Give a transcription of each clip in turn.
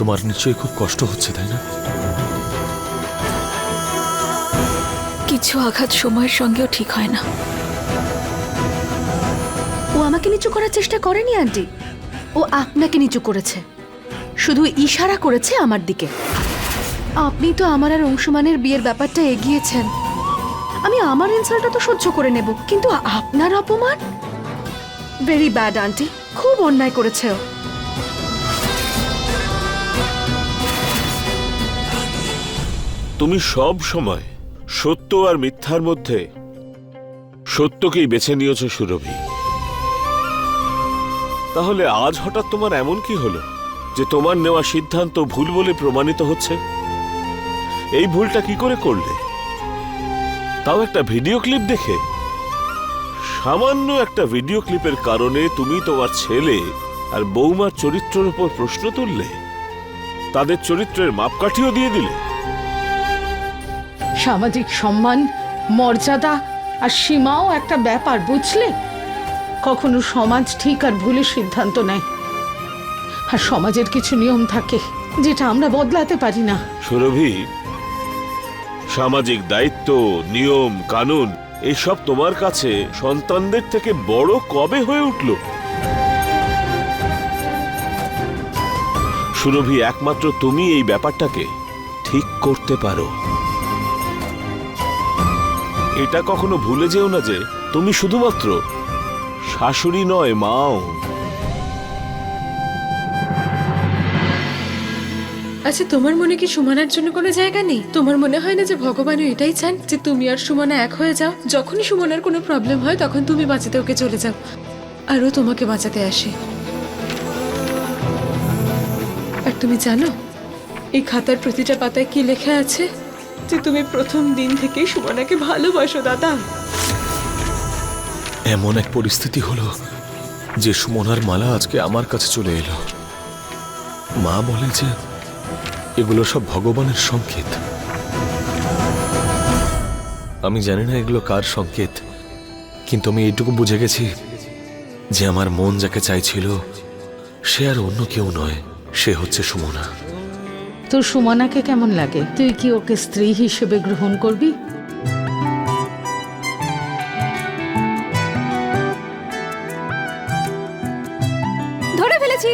তোমার নিশ্চয়ই খুব কষ্ট হচ্ছে তাই না? কিছু আঘাত সময়ের সঙ্গেও ঠিক হয় না। ও আমাকে নিচু করার চেষ্টা করেনি আন্টি। ও আপনাকে নিচু করেছে। শুধু ইশারা করেছে আমার দিকে। আপনি তো আমার আর অংশমানের বিয়ের ব্যাপারটা এগিয়েছেন। আমি আমার ইনসাল্টটা তো সহ্য করে নেব কিন্তু আপনার অপমান? Very bad aunty. খুব অন্যায় করেছে ও। তুমি সব সময় সত্য আর মিথ্যার মধ্যে সত্যকেই বেছে নিয়েছ, সুরভি। তাহলে আজ হঠাৎ তোমার এমন কি হলো যে তোমার নেওয়া সিদ্ধান্ত ভুল বলে প্রমাণিত হচ্ছে? এই ভুলটা কি করে করলে? তাও একটা ভিডিও ক্লিপ দেখে? সামান্য একটা ভিডিও ক্লিপের কারণে তুমি তোমার ছেলে আর বৌমার চরিত্রের উপর প্রশ্ন তুললে? তাদের চরিত্রের মাপকাঠিও দিয়ে দিলে? সামাজিক সম্মান, মর্যাদা আর সীমাও একটা ব্যাপার, বুঝলে? কখনো সমাজ ঠিক আর ভুলের সিদ্ধান্ত নেয়। আর সমাজের কিছু নিয়ম থাকে যেটা আমরা বদলাতে পারি না। সুরভি, সামাজিক দায়িত্ব, নিয়ম, কানুন, এসব তোমার কাছে সন্তানদের থেকে বড় কবে হয়ে উঠল? সুরভি, একমাত্র তুমি এই ব্যাপারটাকে ঠিক করতে পারো। এটা কখনো ভুলে যেও না যে তুমি শুধুমাত্র শাশুড়ি নয়, মাও। আচ্ছা তোমার মনে কি সুমানার জন্য কোনো জায়গা নেই? তোমার মনে হয় না যে ভগবানও এটাই চান যে তুমি আর সুমনা এক হয়ে যাও? যখনই সুমনার কোনো প্রবলেম হয়, তখন তুমি বাঁচাতে ওকে চলে যাও। আর ও তোমাকে বাঁচাতে আসে। আর তুমি জানো, এই খাতার প্রতিটা পাতায় কি লেখা আছে? যে তুমি প্রথম দিন থেকেই সুমনাকে ভালোবাসো, দাদা। এমন এক পরিস্থিতি হলো যে সুমনার মালা আজকে আমার কাছে চলে এলো। মা বলে যে এগুলো সব ভগবানের সংকেত। আমি জানি না এগুলো কার সংকেত, কিন্তু আমি এইটুকু বুঝে গেছি যে আমার মন যাকে চাইছিল, সে আর অন্য কেউ নয়, সে হচ্ছে সুমনা। তোর সুমনাকে কেমন লাগে? তুই কি ওকে স্ত্রী হিসেবে গ্রহণ করবি? ধরে ফেলেছি।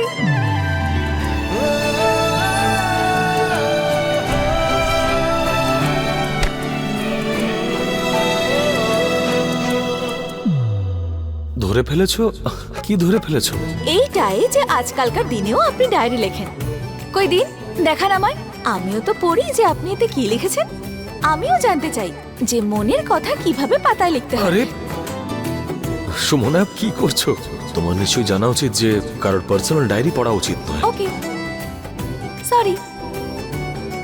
ধরে ফেলেছো? কি ধরে ফেলেছো? এইটাই যে আজকালকার দিনেও আপনি ডায়েরি লেখেন। কই দিন? দেখান আমায় আমিও তো পড়ি যে আপনি এতে কি লিখেছেন? আমিও জানতে চাই যে মনের কথা কীভাবে পাতায় লিখতে হয়। সুমনা কি করছ? তোমার নিশ্চয়ই জানা উচিত যে কারোর পার্সোনাল ডায়েরি পড়া উচিত নয়। ওকে। সরি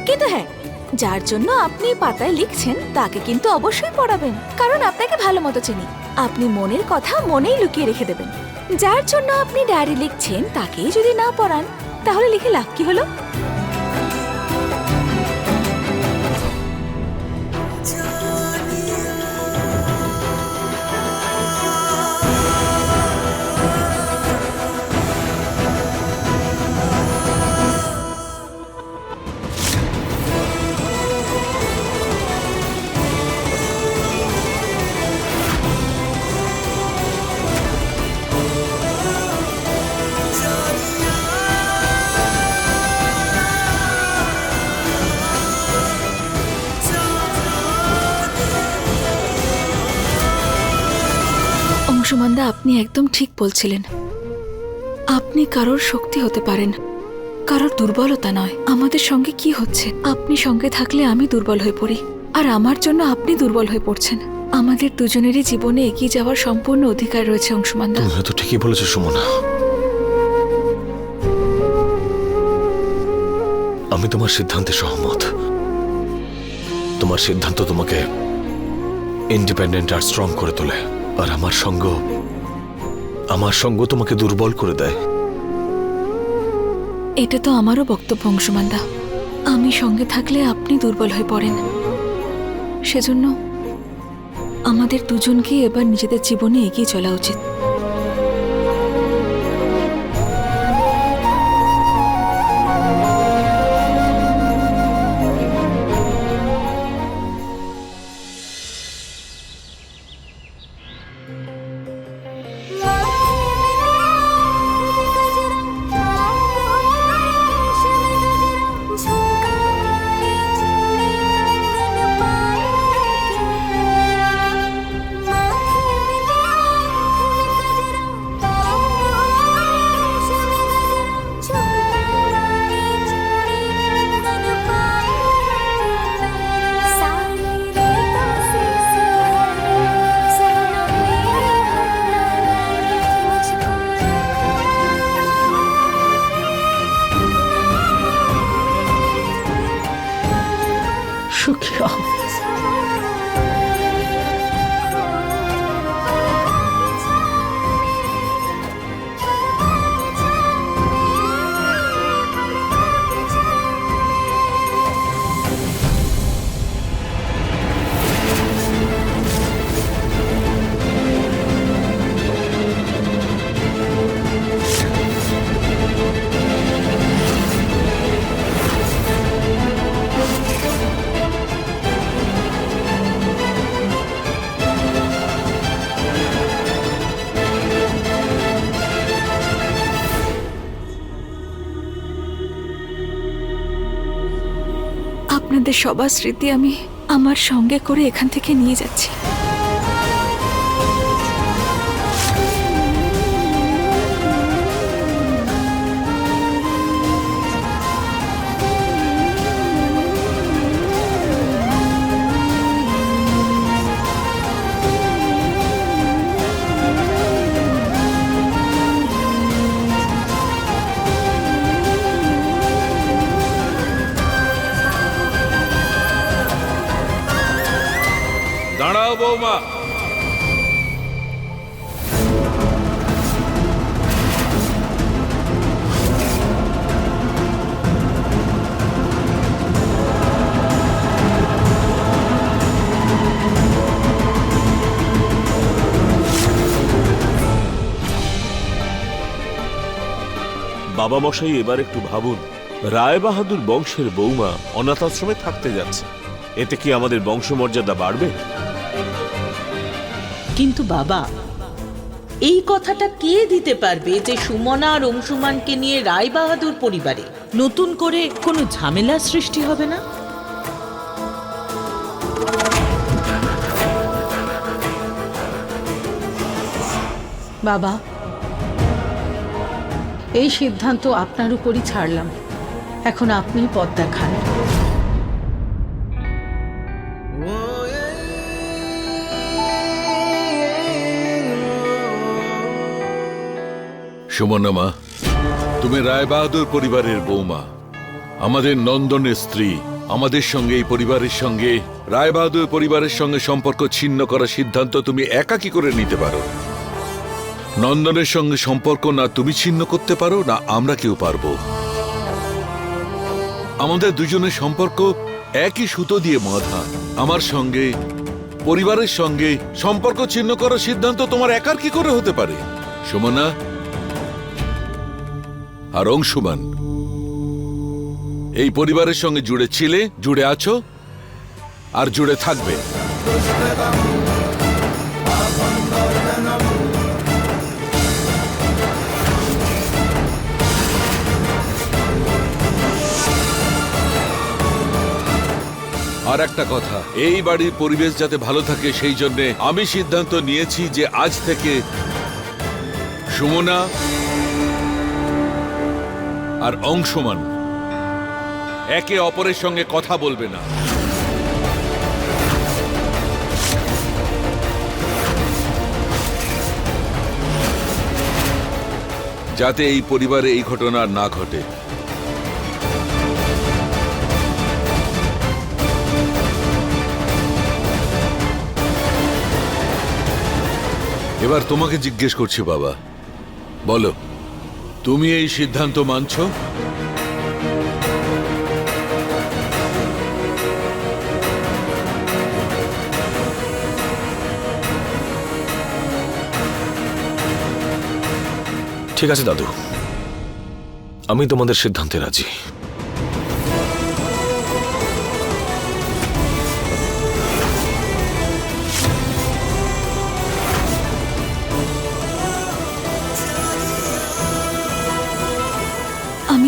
কিন্তু হ্যাঁ যার জন্য আপনি পাতায় লিখছেন তাকে কিন্তু অবশ্যই পড়াবেন। কারণ আপনাকে ভালো মতো চিনি। আপনি মনের কথা মনেই লুকিয়ে রেখে দেবেন। যার জন্য আপনি ডায়েরি লিখছেন তাকেই যদি না পড়ান তাহলে লিখে লাভ কি হলো? অংশুমানদা আপনি একদম ঠিক বলছিলেন। আপনি কারোর শক্তি হতে পারেন, কারোর দুর্বলতা নয়। আমাদের সঙ্গে কি হচ্ছে? আপনি সঙ্গে থাকলে আমি দুর্বল হয়ে পড়ি, আর আমার জন্য আপনি দুর্বল হয়ে পড়ছেন। আমাদের দুজনেরই জীবনে এগিয়ে যাওয়ার সম্পূর্ণ অধিকার রয়েছে, অংশুমানদা। তুমি হয়তো ঠিকই বলেছ, সুমনা। আমি তোমার সিদ্ধান্তে সহমত। তোমার সিদ্ধান্ত তোমাকে ইন্ডিপেন্ডেন্ট আর স্ট্রং করে তোলে। আর আমার সঙ্গ আমার সঙ্গ তোমাকে দুর্বল করে দেয়। এটা তো আমারও বক্তব্য, অংশমানদা। আমি সঙ্গে থাকলে আপনি দুর্বল হয়ে পড়েন। সেজন্য আমাদের দুজনকে এবার নিজেদের জীবনে এগিয়ে চলা উচিত। সবার স্মৃতি আমি আমার সঙ্গে করে এখান থেকে নিয়ে যাচ্ছি। দাঁড়াও বাবা মশাই এবার একটু ভাবুন। রায় বাহাদুর বংশের বৌমা অনাথাশ্রমে থাকতে যাচ্ছে। এতে কি আমাদের বংশমর্যাদা বাড়বে? কিন্তু বাবা, এই কথাটা কে দিতে পারবে যে সুমনা আর অংশুমানকে নিয়ে রায়বাহাদুর পরিবারে নতুন করে কোনো ঝামেলার সৃষ্টি হবে না? বাবা, এই সিদ্ধান্ত আপনার উপরই ছাড়লাম। এখন আপনি পথ দেখান। সুমনা মা, তুমি রায়বাহাদুর পরিবারের বৌমা। আমাদের নন্দনের স্ত্রী, আমাদের সঙ্গে এই পরিবারের সঙ্গে, রায়বাহাদুর পরিবারের সঙ্গে সম্পর্ক ছিন্ন করার সিদ্ধান্ত তুমি একা কি করে নিতে পারো? নন্দনের সঙ্গে সম্পর্ক না তুমি ছিন্ন করতে পারো, না আমরা কেউ পারব। আমাদের দুজনের সম্পর্ক একই সুতো দিয়ে বাঁধা। আমার সঙ্গে, পরিবারের সঙ্গে সম্পর্ক ছিন্ন করার সিদ্ধান্ত তোমার একার কি করে হতে পারে? সুমনা আর অংশুমান, এই পরিবারের সঙ্গে জুড়ে ছিলে, জুড়ে আছো, আর জুড়ে থাকবে। আর একটা কথা, এই বাড়ির পরিবেশ যাতে ভালো থাকে, সেই জন্যে আমি সিদ্ধান্ত নিয়েছি যে আজ থেকে সুমনা আর অংশমান। একে অপরের সঙ্গে কথা বলবে না। যাতে এই পরিবারে এই ঘটনা না ঘটে। এবার তোমাকে জিজ্ঞেস করছি, বাবা। বলো। তুমি এই সিদ্ধান্ত মানছ? ঠিক আছে দাদু। আমি তোমাদের সিদ্ধান্তে রাজি।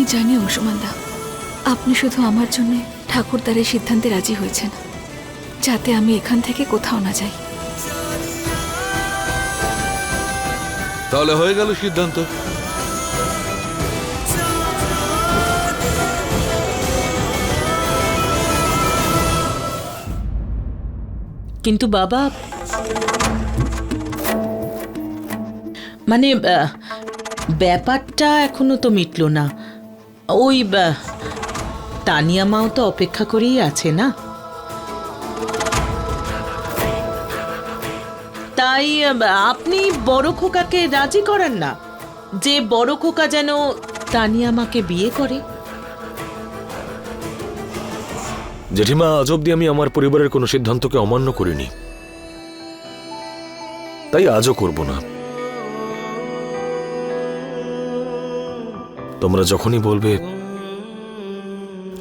জানি অংশমানদা আপনি শুধু আমার জন্য ঠাকুরদারের সিদ্ধান্তে রাজি হয়েছেন যাতে আমি এখান থেকে কোথাও না যাই। তাহলে হয়ে গেল সিদ্ধান্ত। কিন্তু বাবা মানে আহ, ব্যাপারটা এখনও তো মিটলো না। ওই তানিয়া মাও তো অপেক্ষা করেই আছে না? তাই আপনি বড় খোকাকে রাজি করান না। যে বড় খোকা যেন তানিয়া মাকে বিয়ে করে। জেঠিমা, আজ অব্দি আমি আমার পরিবারের কোনো সিদ্ধান্তকে অমান্য করিনি। তাই আজও করব না। তোমরা যখনই বলবে,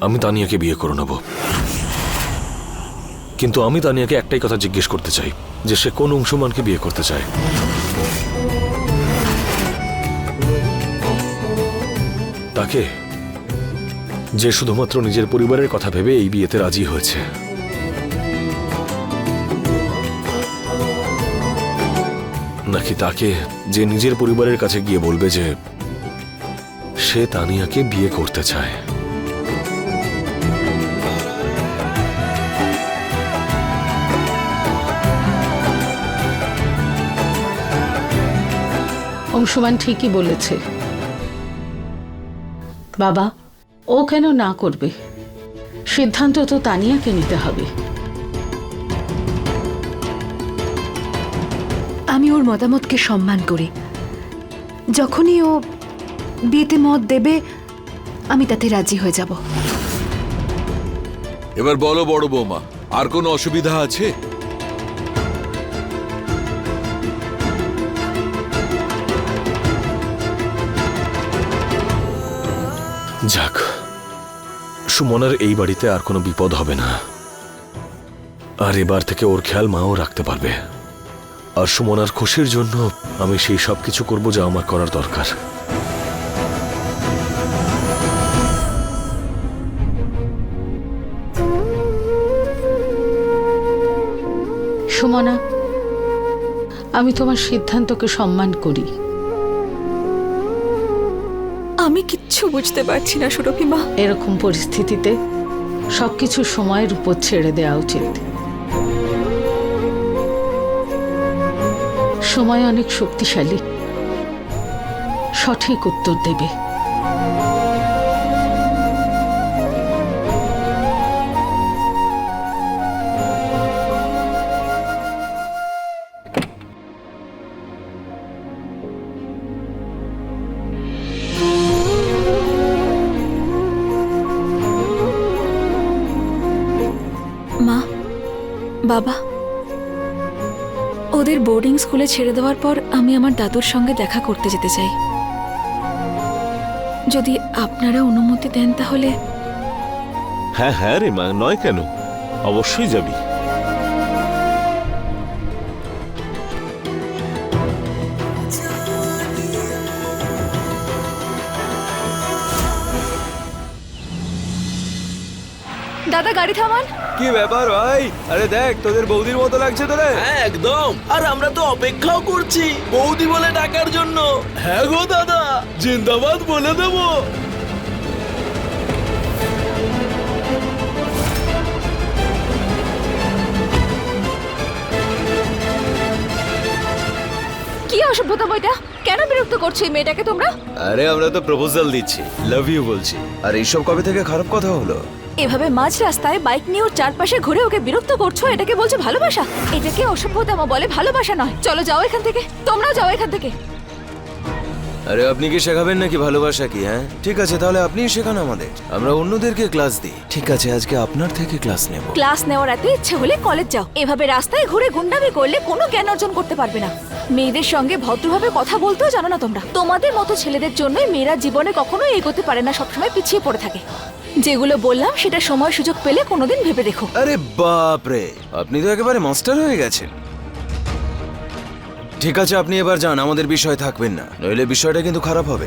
আমি তানিয়াকে বিয়ে করে নেব। কিন্তু আমি তানিয়াকে একটাই কথা জিজ্ঞেস করতে চাই, যে সে কোন অংশমানকে বিয়ে করতে চায়। তাকে, যে শুধুমাত্র নিজের পরিবারের কথা ভেবে এই বিয়েতে রাজি হয়েছে। নাকি তাকে যে নিজের পরিবারের কাছে গিয়ে বলবে যে সে তানিয়াকে বিয়ে করতে চায়। অংশমান ঠিকই বলেছে। বাবা ও কেন না করবে? সিদ্ধান্ত তো তানিয়াকে নিতে হবে। আমি ওর মতামতকে সম্মান করি। যখনই ও বিয়েতে মত দেবে আমি তাতে রাজি হয়ে যাব। এবার বলো বড় বৌমা আর কোনো অসুবিধা আছে? যাক সুমনার এই বাড়িতে আর কোনো বিপদ হবে না। আর এবার থেকে ওর খেয়াল মাও রাখতে পারবে। আর সুমনার খুশির জন্য আমি সেই সব কিছু করব যা আমার করার দরকার। সুমনা আমি তোমার সিদ্ধান্তকে সম্মান করি। আমি কিচ্ছু বুঝতে পারছি না সুরভিমা। এরকম পরিস্থিতিতে সবকিছু সময়ের উপর ছেড়ে দেওয়া উচিত। সময় অনেক শক্তিশালী সঠিক উত্তর দেবে। ওদের বোর্ডিং স্কুলে ছেড়ে দেওয়ার পর আমি আমার দাদুর সঙ্গে দেখা করতে যেতে চাই। যদি আপনারা অনুমতি দেন তাহলে। হ্যাঁ হ্যাঁ রে মা নয় কেন? অবশ্যই যাবি। দাদা গাড়ি থামান। কি ব্যাপার ভাই? আরে দেখ তোদের বৌদির মতো লাগছে তোরে হ্যাঁ একদম। আর আমরা তো অপেক্ষাও করছি বৌদি বলে ডাকার জন্য। হ্যাঁ গো দাদা জিন্দাবাদ বলে দেবো। কি অসভ্যতা বইটা? কেন বিরক্ত করছ এই মেয়েটাকে তোমরা? আরে আমরা তো প্রপোজাল দিচ্ছি। লাভ ইউ বলছি। আর এইসব কবে থেকে খারাপ কথা হলো? এভাবে মাঝ রাস্তায় বাইক নিয়ে ওর চারপাশে ঘুরে ওকে বিরক্ত করছ? এটাকে বলছো ভালোবাসা? এটাকে অসভ্যতামা বলে ভালোবাসা নয়। চলো যাও এখান থেকে। তোমরাও যাও এখান থেকে। আরে আপনি কি শেখাবেন নাকি ভালোবাসা কি হ্যাঁ? ঠিক আছে তাহলে আপনিই শেখান আমাদের। আমরা অন্যদেরকে ক্লাস দিই। ঠিক আছে আজকে আপনার থেকে ক্লাস নেব। ক্লাস নেওয়ার এত ইচ্ছে হলে কলেজ যাও। এভাবে রাস্তায় ঘুরে গুন্ডামি করলে কোনো জ্ঞান অর্জন করতে পারবে না। মেয়েদের সঙ্গে ভদ্রভাবে কথা বলতেও জানো না তোমরা। তোমাদের মতো ছেলেদের জন্য মেয়েরা জীবনে কখনো এগোতে পারে না, সবসময় পিছিয়ে পড়ে থাকে। যেগুলো বললাম, সেটা সময় সুযোগ পেলে কোনোদিন ভেবে দেখো। আরে বাপ রে আপনি তো একেবারে মাস্টার হয়ে গেছেন। ঠিক আছে, আপনি এবার যান, আমাদের বিষয় থাকবেন না। নইলে বিষয়টা কিন্তু খারাপ হবে।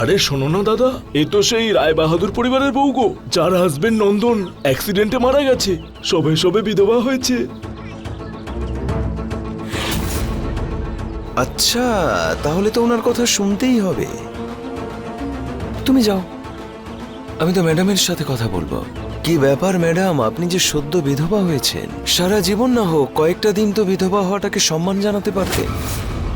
আরে শোনো না দাদা। এ তো সেই রায় বাহাদুর পরিবারের বউ গো যার হাজবেন্ড নন্দন অ্যাক্সিডেন্টে মারা গেছে। সবে সবে বিধবা হয়েছে। আচ্ছা তাহলে তো ওনার কথা শুনতেই হবে। তুমি যাও। আমি তো ম্যাডামের সাথে কথা বলব। কি ব্যাপার ম্যাডাম? আপনি যে সদ্য বিধবা হয়েছেন সারা জীবন না হোক কয়েকটা দিন তো বিধবা হওয়াটাকে সম্মান জানাতে পারতেন।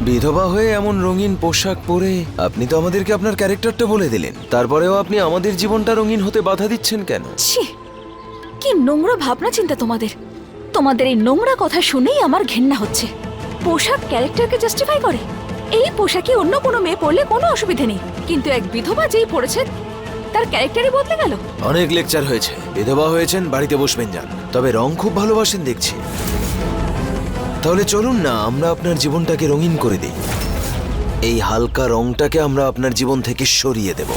বিধবা হয়ে এমন রঙিন পোশাক পরে আপনি তো আমাদেরকে আপনার ক্যারেক্টারটা বলে দিলেন। তারপরেও আপনি আমাদের জীবনটা রঙিন হতে বাধা দিচ্ছেন কেন? ছি কি নোংরা ভাবনা চিন্তা তোমাদের। তোমাদের এই নোংরা কথা শুনেই আমার ঘেন্না হচ্ছে। পোশাক ক্যারেক্টারকে জাস্টিফাই করে। এই পোশাকে অন্য কোনো মেয়ে পরলে কোনো অসুবিধে নেই। কিন্তু এক বিধবা যেই পড়েছে তার ক্যারেক্টারই বদলে গেল। অনেক লেকচার হয়েছে। বিধবা হয়েছেন বাড়িতে বসবেন যান। তবে রং খুব ভালোবাসেন দেখছি। তাহলে চলুন না, আমরা আপনার জীবনটাকে রঙিন করে দিই। এই হালকা রংটাকে আমরা আপনার জীবন থেকে সরিয়ে দেব।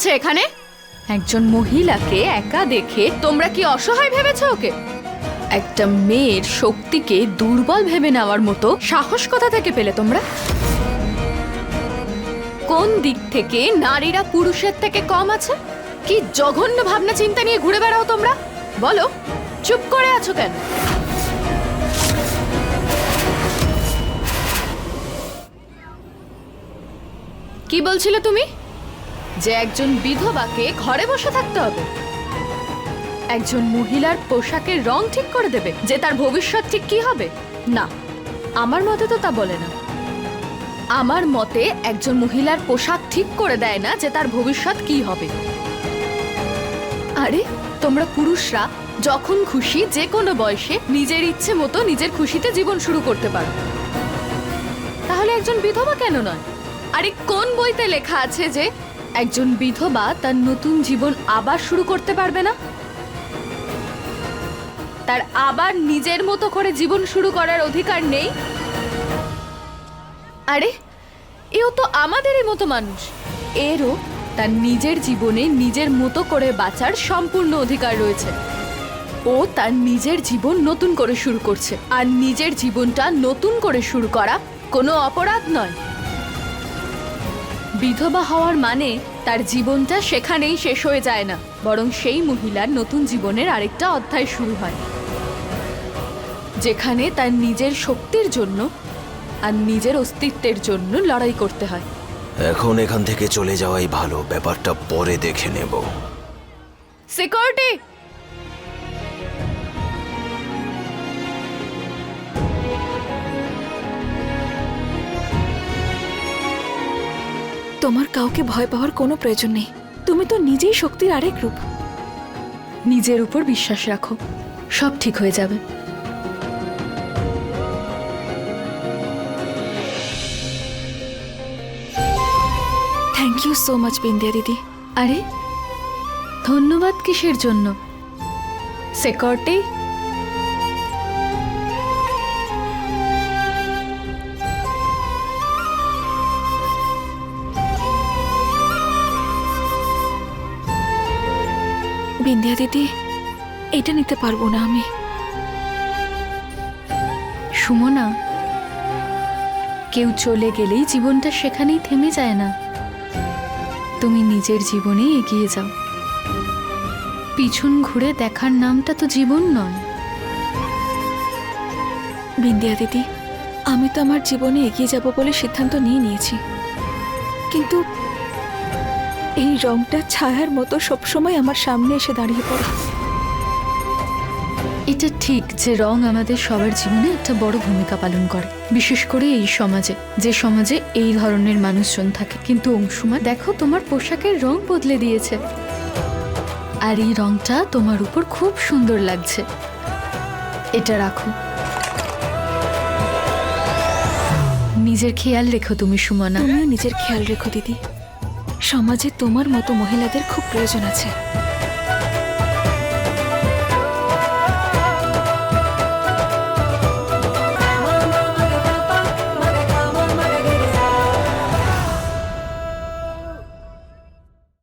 চলছে এখানে? একজন মহিলাকে একা দেখে তোমরা কি অসহায় ভেবেছো ওকে? একটা মেয়ের শক্তিকে দুর্বল ভেবে নেওয়ার মতো সাহস কোথা থেকে পেলে তোমরা? কোন দিক থেকে নারীরা পুরুষের থেকে কম আছে? কি জঘন্য ভাবনা চিন্তা নিয়ে ঘুরে বেড়াও তোমরা? বলো, চুপ করে আছো কেন? কি বলছিলে তুমি? যে একজন বিধবাকে ঘরে বসে থাকতে হবে। একজন মহিলার পোশাকের রং ঠিক করে দেবে যে তার ভবিষ্যৎ ঠিক কি হবে। না, আমার মতে তো তা বলে না। আমার মতে একজন মহিলার পোশাক ঠিক করে দেয় না যে তার ভবিষ্যৎ কি হবে। আরে, তোমরা পুরুষরা যখন খুশি যে কোনো বয়সে নিজের ইচ্ছে মতো নিজের খুশিতে জীবন শুরু করতে পারো। তাহলে একজন বিধবা কেন নয়? আরে, কোন বইতে লেখা আছে যে একজন বিধবা তার নতুন জীবন আবার শুরু করতে পারবে না? তার আবার নিজের মতো করে জীবন শুরু করার অধিকার নেই? আরে, এও তো আমাদেরই মতো মানুষ। এরও তার নিজের জীবনে নিজের মতো করে বাঁচার সম্পূর্ণ অধিকার রয়েছে। ও তার নিজের জীবন নতুন করে শুরু করছে। আর নিজের জীবনটা নতুন করে শুরু করা কোনো অপরাধ নয়। বিধবা হওয়ার মানে তার জীবনটা সেখানেই শেষ হয়ে যায় না বরং সেই মহিলার নতুন জীবনের আরেকটা অধ্যায় শুরু হয়। যেখানে তার নিজের শক্তির জন্য আর নিজের অস্তিত্বের জন্য লড়াই করতে হয়। এখন এখান থেকে চলে যাওয়াই ভালো ব্যাপারটা পরে দেখে নেব। সিকিউরিটি তোমার কাউকে ভয় পাওয়ার কোনো প্রয়োজন নেই। তুমি তো নিজেই শক্তির আরেক রূপ। নিজের উপর বিশ্বাস রাখো। সব ঠিক হয়ে যাবে। Thank you so much Bindiya দিদি আরে, ধন্যবাদ কিসের জন্য? সেকর্টে বিন্দিয়া দিদি, এটা নিতে পারব না আমি। সুমনা, কেউ চলে গেলেই জীবনটা সেখানেই থেমে যায় না। তুমি নিজের জীবনে এগিয়ে যাও। পিছন ঘুরে দেখার নামটা তো জীবন নয়। বিন্দিয়া দিদি, আমি তো আমার জীবনে এগিয়ে যাব বলে সিদ্ধান্ত নিয়ে নিয়েছি। কিন্তু এই রংটা ছায়ার মতো সবসময় আমার সামনে এসে দাঁড়িয়ে পড়ে। এটা ঠিক যে রং আমাদের সবার জীবনে একটা বড় ভূমিকা পালন করে। বিশেষ করে এই সমাজে যে সমাজে এই ধরনের মানুষজন থাকে। কিন্তু অংশুমা দেখো তোমার পোশাকের রং বদলে দিয়েছে। আর এই রংটা তোমার উপর খুব সুন্দর লাগছে। এটা রাখো। নিজের খেয়াল রেখো তুমি সুমনা। তুমিও নিজের খেয়াল রেখো দিদি। সমাজে তোমার মতো মহিলাদের খুব প্রয়োজন আছে।